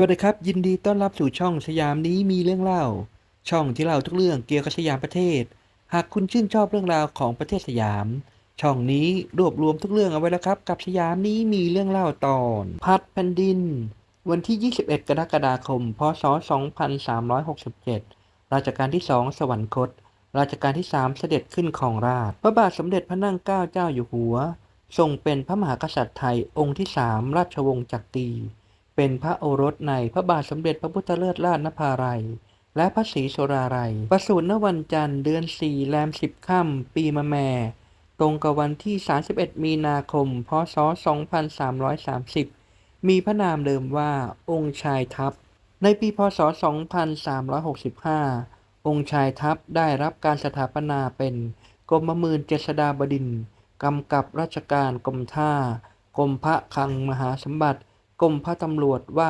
วัสดีครับ ยินดีต้อนรับสู่ช่องสยามนี้มีเรื่องเล่า ช่องที่เล่าทุกเรื่องเกี่ยวกับสยามประเทศ หากคุณชื่นชอบเรื่องราวของประเทศสยาม ช่องนี้รวบรวมทุกเรื่องเอาไว้แล้วครับ กับสยามนี้มีเรื่องเล่าตอน พัดแผ่นดิน วันที่ 21 กรกฎาคม พศ 2367 ราชการที่2สวรรคต ราชการที่3เสด็จขึ้นครองราชพระบาทสมเด็จพระนั่งเกล้าเจ้าอยู่หัว ทรงเป็นพระมหากษัตริย์ไทยองค์ที่สามราชวงศ์จักรี เป็นพระโอรสในพระบาทสมเด็จพระพุทธเลิศราชนภาลัย และพระศรีโสราลัย ประสูติณวันจันทร์เดือนสี่แรมสิบค่ำปีมะแม่ ตรงกับวันที่ 31 มีนาคม พศ 2330 มีพระนามเดิมว่าองค์ชายทัพ ในปีพศ 2365 องค์ชายทัพได้รับการสถาปนาเป็นกรมมื่นเจษฎาบดินทร์กำกับราชการกรมท่ากรมพระคลังมหาสมบัติ กรมพระตำรวจว่า